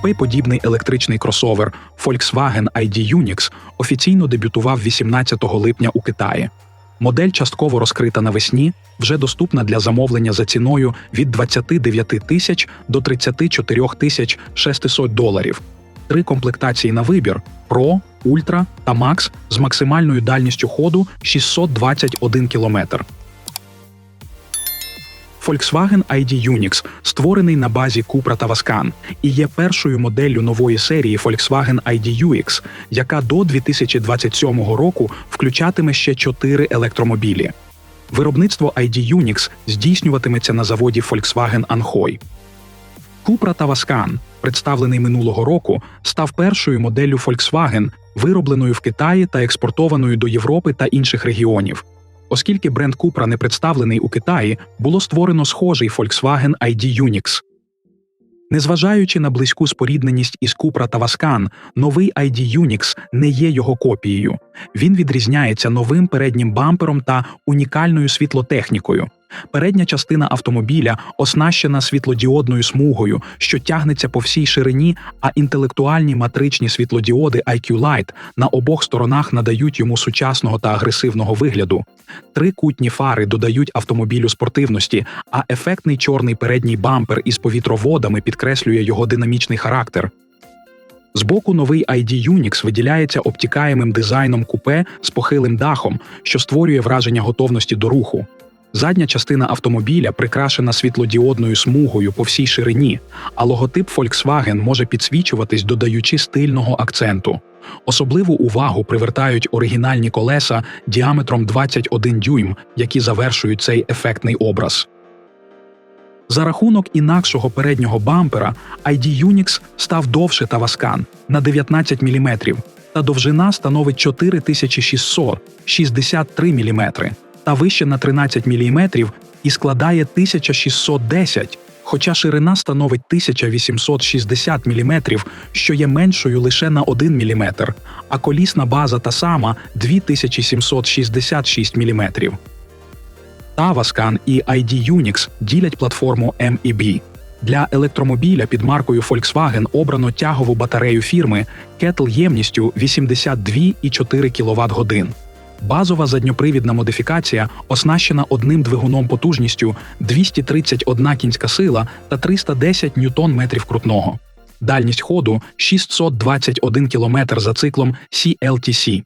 Купейподібний електричний кросовер Volkswagen ID Unix офіційно дебютував 18 липня у Китаї. Модель частково розкрита навесні, вже доступна для замовлення за ціною від 29 тисяч до 34 тисяч 600 доларів. Три комплектації на вибір: Pro, Ultra та Max з максимальною дальністю ходу 621 км. Volkswagen ID Unix створений на базі Cupra та Vascan і є першою моделлю нової серії Volkswagen ID UX, яка до 2027 року включатиме ще чотири електромобілі. Виробництво ID Unix здійснюватиметься на заводі Volkswagen Anhui. Cupra та Vascan, представлений минулого року, став першою моделлю Volkswagen, виробленою в Китаї та експортованою до Європи та інших регіонів. Оскільки бренд Купра не представлений у Китаї, було створено схожий Volkswagen ID Unix. Незважаючи на близьку спорідненість із Купра та Васкан, новий ID Unix не є його копією. Він відрізняється новим переднім бампером та унікальною світлотехнікою. Передня частина автомобіля оснащена світлодіодною смугою, що тягнеться по всій ширині, а інтелектуальні матричні світлодіоди IQ Light на обох сторонах надають йому сучасного та агресивного вигляду. Три кутні фари додають автомобілю спортивності, а ефектний чорний передній бампер із повітроводами підкреслює його динамічний характер. Збоку новий ID Unix виділяється обтікаємим дизайном купе з похилим дахом, що створює враження готовності до руху. Задня частина автомобіля прикрашена світлодіодною смугою по всій ширині, а логотип Volkswagen може підсвічуватись, додаючи стильного акценту. Особливу увагу привертають оригінальні колеса діаметром 21 дюйм, які завершують цей ефектний образ. За рахунок інакшого переднього бампера ID Unix став довше та Vascan на 19 мм, та довжина становить 4600 63 мм, та вище на 13 мм і складає 1610 хоча ширина становить 1860 мм, що є меншою лише на 1 мм, а колісна база та сама 2766 мм. Tavascan і ID Unix ділять платформу M і B. Для електромобіля під маркою Volkswagen обрано тягову батарею фірми Kettle ємністю 82,4 кВт годин. Базова задньопривідна модифікація оснащена одним двигуном потужністю 231 кінська сила та 310 ньютон метрів крутного. Дальність ходу 621 км за циклом CLTC.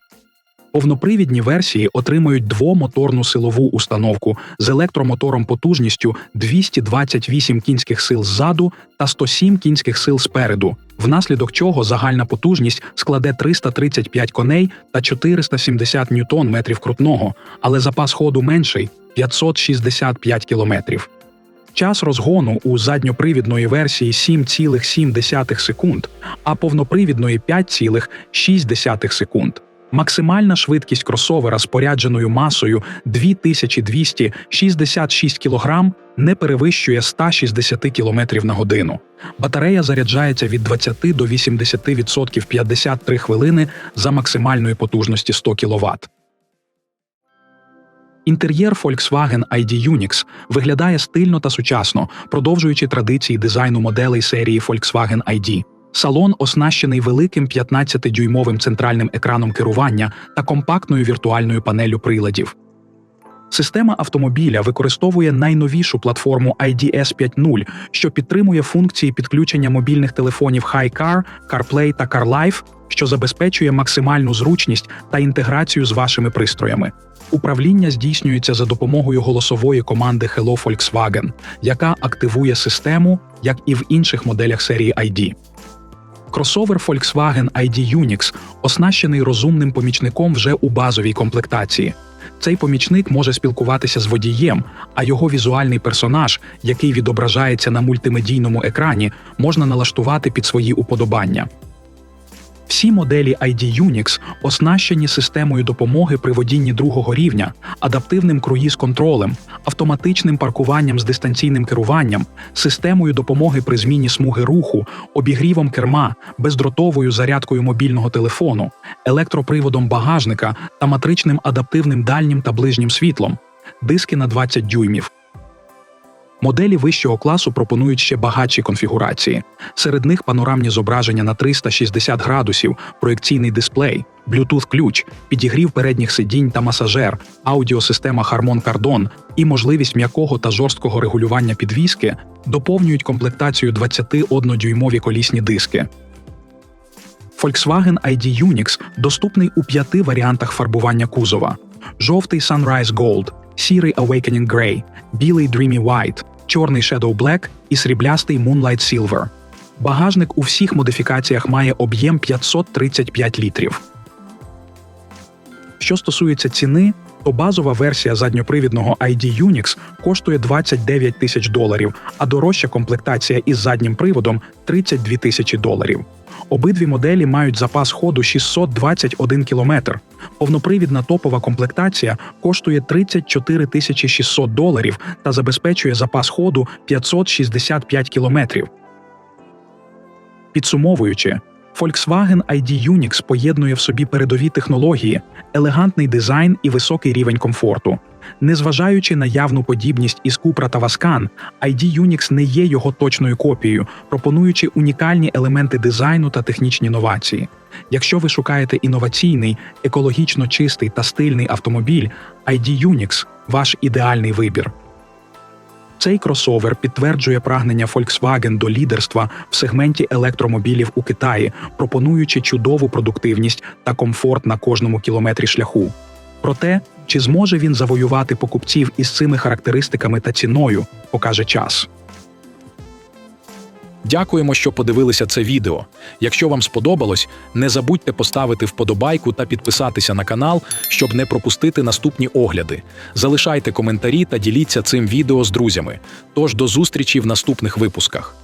Повнопривідні версії отримують двомоторну силову установку з електромотором потужністю 228 кінських сил ззаду та 107 кінських сил спереду, внаслідок чого загальна потужність складе 335 коней та 470 ньютон метрів крутного, але запас ходу менший 565 кілометрів. Час розгону у задньопривідної версії 7,7 секунд, а повнопривідної 5,6 секунд. Максимальна швидкість кросовера спорядженою масою 2266 кг не перевищує 160 км на годину. Батарея заряджається від 20 до 80% 53 хвилини за максимальної потужності 100 кВт. Інтер'єр Volkswagen ID Unix виглядає стильно та сучасно, продовжуючи традиції дизайну моделей серії Volkswagen ID. Салон оснащений великим 15-дюймовим центральним екраном керування та компактною віртуальною панелю приладів. Система автомобіля використовує найновішу платформу IDS 5.0, що підтримує функції підключення мобільних телефонів HiCar, CarPlay та CarLife, що забезпечує максимальну зручність та інтеграцію з вашими пристроями. Управління здійснюється за допомогою голосової команди Hello Volkswagen, яка активує систему, як і в інших моделях серії ID. Кросовер Volkswagen ID Unix оснащений розумним помічником вже у базовій комплектації. Цей помічник може спілкуватися з водієм, а його візуальний персонаж, який відображається на мультимедійному екрані, можна налаштувати під свої уподобання. Всі моделі ID Unix оснащені системою допомоги при водінні другого рівня, адаптивним круїз-контролем, автоматичним паркуванням з дистанційним керуванням, системою допомоги при зміні смуги руху, обігрівом керма, бездротовою зарядкою мобільного телефону, електроприводом багажника та матричним адаптивним дальнім та ближнім світлом, диски на 20 дюймів. Моделі вищого класу пропонують ще багатші конфігурації. Серед них панорамні зображення на 360 градусів, проєкційний дисплей, Bluetooth-ключ, підігрів передніх сидінь та масажер, аудіосистема Harman Kardon і можливість м'якого та жорсткого регулювання підвіски доповнюють комплектацію 21-дюймові колісні диски. Volkswagen ID Unix доступний у п'яти варіантах фарбування кузова: жовтий Sunrise Gold, сірий Awakening Grey, білий Dreamy White, чорний Shadow Black і сріблястий Moonlight Silver. Багажник у всіх модифікаціях має об'єм 535 літрів. Що стосується ціни, то базова версія задньопривідного ID Unix коштує 29 тисяч доларів, а дорожча комплектація із заднім приводом 32 тисячі доларів. Обидві моделі мають запас ходу 621 кілометр. Повнопривідна топова комплектація коштує 34 тисячі 600 доларів та забезпечує запас ходу 565 кілометрів. Підсумовуючи, Volkswagen ID Unix поєднує в собі передові технології, елегантний дизайн і високий рівень комфорту. Незважаючи на явну подібність із Cupra та Vascan, ID Unix не є його точною копією, пропонуючи унікальні елементи дизайну та технічні новації. Якщо ви шукаєте інноваційний, екологічно чистий та стильний автомобіль, ID Unix – ваш ідеальний вибір. Цей кросовер підтверджує прагнення Volkswagen до лідерства в сегменті електромобілів у Китаї, пропонуючи чудову продуктивність та комфорт на кожному кілометрі шляху. Проте, чи зможе він завоювати покупців із цими характеристиками та ціною, покаже час. Дякуємо, що подивилися це відео. Якщо вам сподобалось, не забудьте поставити вподобайку та підписатися на канал, щоб не пропустити наступні огляди. Залишайте коментарі та діліться цим відео з друзями. Тож до зустрічі в наступних випусках.